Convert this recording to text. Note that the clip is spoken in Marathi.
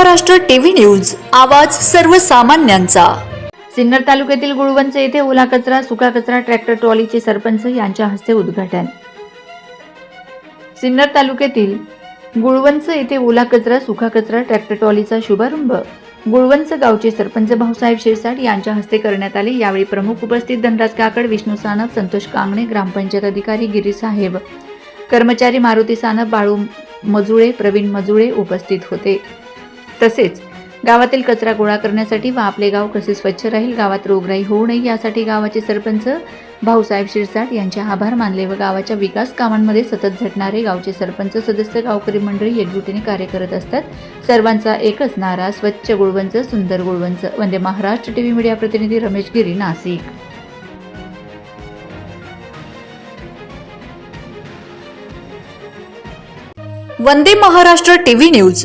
महाराष्ट्र टीव्ही न्यूज आवाज सर्वसामान्यांचा. सिन्नर तालुक्यातील गुळवंच येथे ओला कचरा सुका कचरा ट्रॅक्टर ट्रॉलीचे सरपंच यांच्या हस्ते उद्घाटन. सिन्नर तालुक्यातील गुळवंच येथे ओला कचरा सुका कचरा ट्रॅक्टर ट्रॉलीचा शुभारंभ गुळवंच गावचे सरपंच भाऊसाहेब शिरसाट यांच्या हस्ते करण्यात आले. यावेळी प्रमुख उपस्थित धनराज काकड विष्णू सानप संतोष कांगणे ग्रामपंचायत अधिकारी गिरी साहेब कर्मचारी मारुती सानप बाळू मजुळे प्रवीण मजुळे उपस्थित होते. तसेच गावातील कचरा गोळा करण्यासाठी व आपले गाव कसे स्वच्छ राहील गावात रोगराई होऊ नये यासाठी गावाचे सरपंच भाऊसाहेब शिरसाट यांचे आभार मानले व गावाच्या विकास कामांमध्ये सतत झटणारे गावचे सरपंच सदस्य गावकरी मंडळी एकजुटीने कार्य करत असतात. सर्वांचा एकच नारा स्वच्छ गुळवंच सुंदर गुळवंच वंदे महाराष्ट्र टीव्ही मीडिया प्रतिनिधी Ramesh Giri Nashik. Vande Maharashtra TV news.